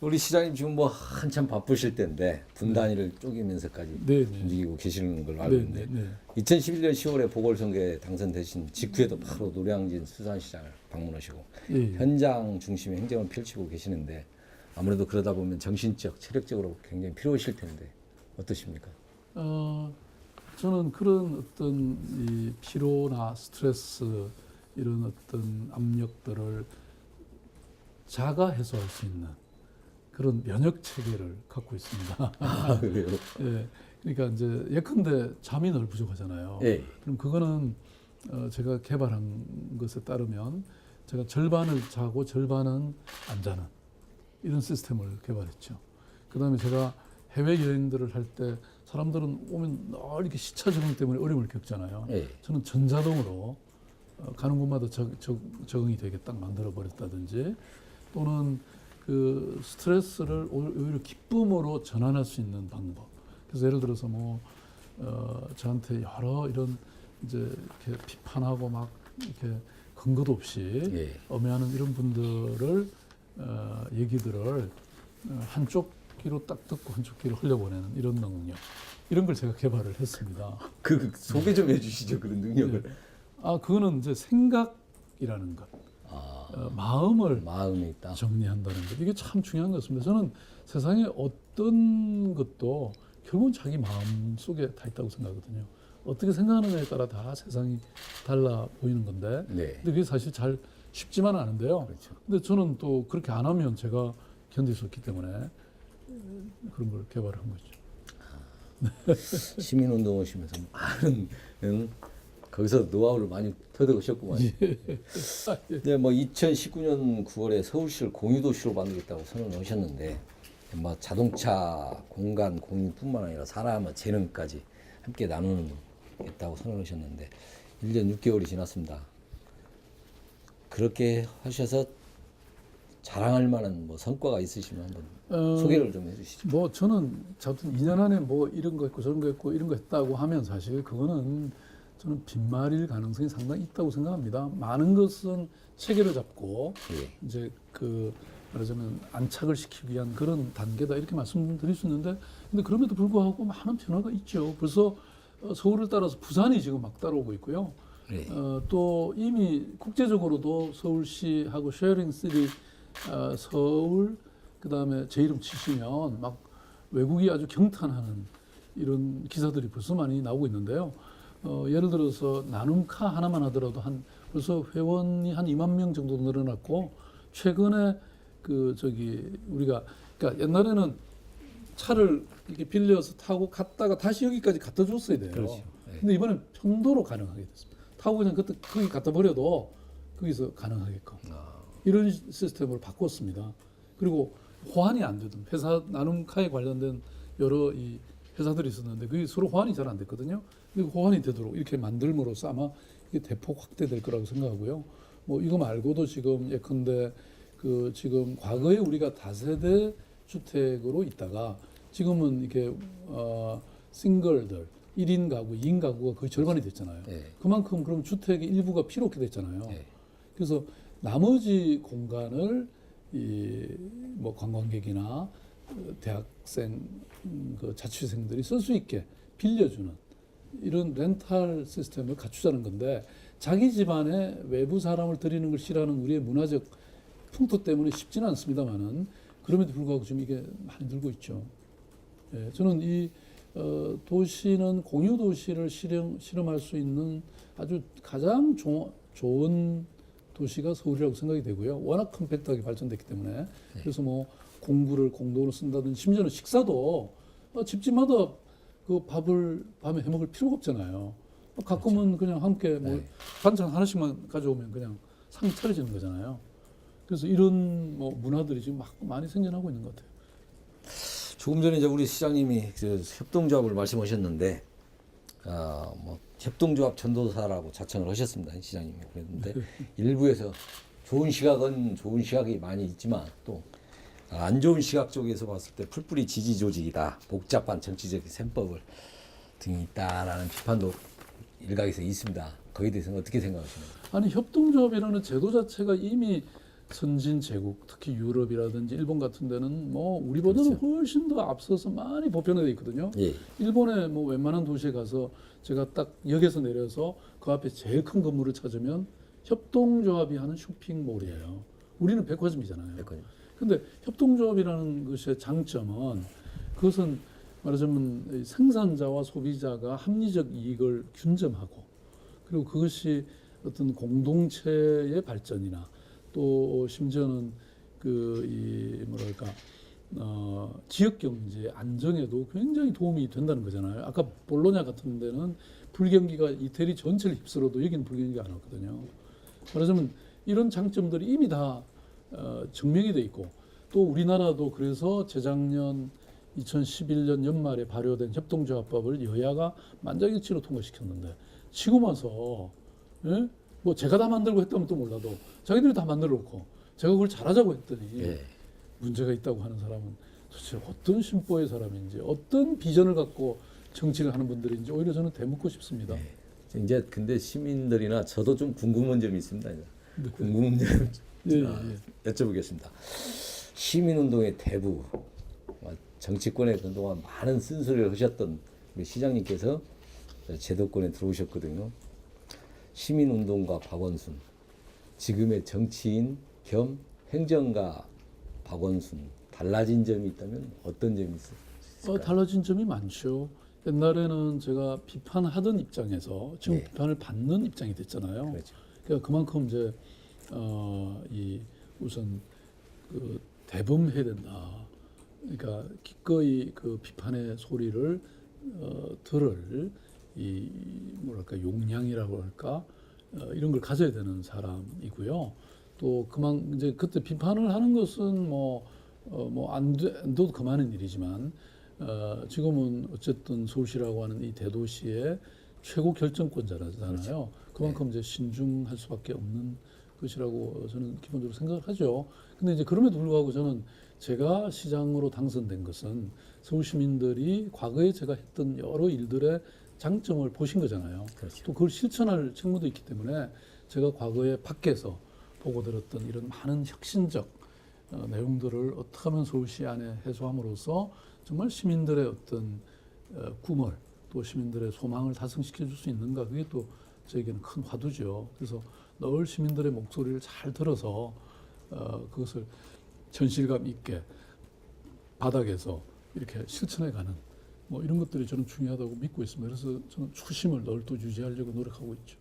우리 시장님 지금 뭐 한참 바쁘실 때인데 분단위를 쪼개면서까지 네, 네. 움직이고 계시는 걸로 알고 네, 있는데 네, 네. 2011년 10월에 보궐선거에 당선되신 직후에도 바로 노량진 수산시장을 방문하시고 예, 예. 현장 중심의 행정을 펼치고 계시는데 아무래도 그러다 보면 정신적, 체력적으로 굉장히 필요하실 텐데 어떠십니까? 어, 저는 그런 어떤 이 피로나 스트레스 이런 어떤 압력들을 자가 해소할 수 있는 그런 면역 체계를 갖고 있습니다. 아, 그래요? 예, 그러니까 이제 예컨대 잠이 늘 부족하잖아요. 예. 그럼 그거는 어, 제가 개발한 것에 따르면 제가 절반을 자고 절반은 안 자는 이런 시스템을 개발했죠. 그다음에 제가 해외 여행들을 할 때 사람들은 오면 늘 이렇게 시차 적응 때문에 어려움을 겪잖아요. 예. 저는 전자동으로 어, 가는 곳마다 적, 적, 적응이 되게 딱 만들어 버렸다든지 또는 그 스트레스를 오- 오히려 기쁨으로 전환할 수 있는 방법. 그래서 예를 들어서 뭐 어, 저한테 여러 이런 이제 이렇게 비판하고 막 이렇게 근거도 없이 예. 엄해하는 이런 분들을 어, 얘기들을 어, 한쪽 귀로 딱 듣고 한쪽 귀로 흘려보내는 이런 능력 이런 걸 제가 개발을 했습니다. 그, 그 소개 좀 해주시죠 그런 능력을. 아 그거는 이제 생각이라는 것, 아, 어, 마음을. 정리한다는 것 이게 참 중요한 것 같습니다. 저는 세상에 어떤 것도 결국은 자기 마음 속에 다 있다고 생각하거든요. 어떻게 생각하느냐에 따라 다 세상이 달라 보이는 건데, 네. 근데 그게 사실 잘 쉽지만은 않은데요. 그렇죠. 근데 저는 또 그렇게 안 하면 제가 견딜 수 없기 때문에 그런 걸 개발한 거죠. 시민운동 하시면서 많은 응? 거기서 노하우를 많이 터득하셨구만. 네, 뭐 2019년 9월에 서울시를 공유도시로 만들겠다고 선언하셨는데 뭐 자동차 공간 공유뿐만 아니라 사람의 재능까지 함께 나누겠다고 선언하셨는데 1년 6개월이 지났습니다. 그렇게 하셔서 자랑할 만한 뭐 성과가 있으시면 한번 어, 소개를 좀 해주시죠. 뭐 저는 저든 2년 안에 뭐 이런 거 했고 저런 거 했고 이런 거 했다고 하면 사실 그거는 저는 빈말일 가능성이 상당히 있다고 생각합니다. 많은 것은 체계를 잡고 예. 이제 그 말하자면 안착을 시키기 위한 그런 단계다 이렇게 말씀드릴 수 있는데 근데 그럼에도 불구하고 많은 변화가 있죠. 벌써 어, 서울을 따라서 부산이 지금 막 따라오고 있고요. 네. 어, 또 이미 국제적으로도 서울시하고 쉐어링 시리 어, 서울 그다음에 제 이름 치시면 막 외국이 아주 경탄하는 이런 기사들이 벌써 많이 나오고 있는데요. 어, 예를 들어서 나눔카 하나만 하더라도 한 벌써 회원이 한 2만 명 정도 늘어났고 최근에 그 저기 우리가 그러니까 옛날에는 차를 이렇게 빌려서 타고 갔다가 다시 여기까지 갖다 줬어야 돼요. 그렇죠. 네. 근데 이번엔 편도로 가능하게 됐습니다. 타고 그냥 그때 거기 갖다 버려도 거기서 가능하게끔 아, 이런 시스템으로 바꿨습니다. 그리고 호환이 안 되던 회사 나눔카에 관련된 여러 이 회사들이 있었는데 그게 서로 호환이 잘 안 됐거든요. 근데 호환이 되도록 이렇게 만들므로써 아마 이게 대폭 확대될 거라고 생각하고요. 뭐 이거 말고도 지금 예컨대 그 지금 과거에 우리가 다세대 주택으로 있다가 지금은 이게 어 싱글들 1인 가구, 2인 가구가 거의 절반이 됐잖아요. 네. 그만큼 그럼 주택의 일부가 필요 없게 됐잖아요. 네. 그래서 나머지 공간을 이 뭐 관광객이나 어, 대학생 음, 그 자취생들이 쓸 수 있게 빌려주는 이런 렌탈 시스템을 갖추자는 건데 자기 집안에 외부 사람을 들이는 걸 싫어하는 우리의 문화적 풍토 때문에 쉽지는 않습니다만은 그럼에도 불구하고 지금 이게 많이 늘고 있죠. 예, 저는 이 어, 도시는 공유 도시를 실험 실험할 수 있는 아주 가장 조, 좋은 도시가 서울이라고 생각이 되고요. 워낙 컴팩트하게 발전됐기 때문에 그래서 뭐 공부를 공동으로 쓴다든지 심지어는 식사도 어, 집집마다 그 밥을 밤에 해 먹을 필요가 없잖아요. 어, 가끔은 그냥 함께 뭐 네. 반찬 하나씩만 가져오면 그냥 상이 차려지는 거잖아요. 그래서 이런 뭐 문화들이 지금 막 많이 생겨나고 있는 것 같아요. 조금 전에 이제 우리 시장님이 그 협동조합을 말씀하셨는데, 아, 뭐 협동조합 전도사라고 자청을 하셨습니다, 시장님이. 그랬는데 일부에서 좋은 시각은 좋은 시각이 많이 있지만 또 안 좋은 시각 쪽에서 봤을 때 풀뿌리 지지 조직이다, 복잡한 정치적 셈법을 등이 있다라는 비판도 일각에서 있습니다. 거기에 대해서는 어떻게 생각하시나요? 아니 협동조합이라는 제도 자체가 이미 선진 제국, 특히 유럽이라든지 일본 같은 데는 뭐 우리보다는 그렇죠. 훨씬 더 앞서서 많이 보편화돼 있거든요. 예. 일본에 뭐 웬만한 도시에 가서 제가 딱 역에서 내려서 그 앞에 제일 큰 건물을 찾으면 협동조합이 하는 쇼핑몰이에요. 우리는 백화점이잖아요. 백화점. 근데 협동조합이라는 것의 장점은 그것은 말하자면 이 생산자와 소비자가 합리적 이익을 균점하고 그리고 그것이 어떤 공동체의 발전이나 또 심지어는 그 이 뭐랄까 어 지역 경제 안정에도 굉장히 도움이 된다는 거잖아요. 아까 볼로냐 같은 데는 불경기가 이태리 전체를 휩쓸어도 여기는 불경기가 안 왔거든요. 말하자면 이런 장점들이 이미 다 어, 증명이 돼 있고 또 우리나라도 그래서 재작년 2011년 연말에 발효된 협동조합법을 여야가 만장일치로 통과시켰는데 지금 와서 예? 뭐 제가 다 만들고 했다면 또 몰라도 자기들이 다 만들어 놓고 제가 그걸 잘하자고 했더니 예. 문제가 있다고 하는 사람은 도대체 어떤 심보의 사람인지 어떤 비전을 갖고 정치를 하는 분들인지 오히려 저는 되묻고 싶습니다. 이제 근데 시민들이나 저도 좀 궁금한 점이 있습니다. 궁금한 점 예, 예, 아, 예. 여쭤보겠습니다. 시민운동의 대부, 어, 정치권에 그동안 많은 쓴소리를 하셨던 우리 시장님께서 제도권에 들어오셨거든요. 시민운동가 박원순, 지금의 정치인 겸 행정가 박원순 달라진 점이 있다면 어떤 점이 있어요? 어, 달라진 점이 많죠. 옛날에는 제가 비판하던 입장에서 지금 네. 비판을 받는 입장이 됐잖아요. 그렇죠. 그러니까 그만큼 이제 어, 이 우선 그 대범해야 된다. 그러니까 기꺼이 그 비판의 소리를 어, 들을 이 뭐랄까 용량이라고 할까 어, 이런 걸 가져야 되는 사람이고요. 또 그만 이제 그때 비판을 하는 것은 뭐 어, 뭐안 돼도 그만한 일이지만 어, 지금은 어쨌든 서울시라고 하는 이 대도시의 최고 결정권자잖아요. 그만큼 이제 신중할 수밖에 없는 것이라고 저는 기본적으로 생각을 하죠. 근데 이제 그럼에도 불구하고 저는 제가 시장으로 당선된 것은 서울 시민들이 과거에 제가 했던 여러 일들의 장점을 보신 거잖아요. 그렇죠. 또 그걸 실천할 책무도 있기 때문에 제가 과거에 밖에서 보고 들었던 이런 많은 혁신적 어, 내용들을 어떻게 하면 서울시 안에 해소함으로써 정말 시민들의 어떤 어, 꿈을 또 시민들의 소망을 달성시켜 줄 수 있는가 그게 또 저에게는 큰 화두죠. 그래서 늘 시민들의 목소리를 잘 들어서 어, 그것을 현실감 있게 바닥에서 이렇게 실천해가는 뭐 이런 것들이 저는 중요하다고 믿고 있습니다. 그래서 저는 초심을 늘또 유지하려고 노력하고 있죠.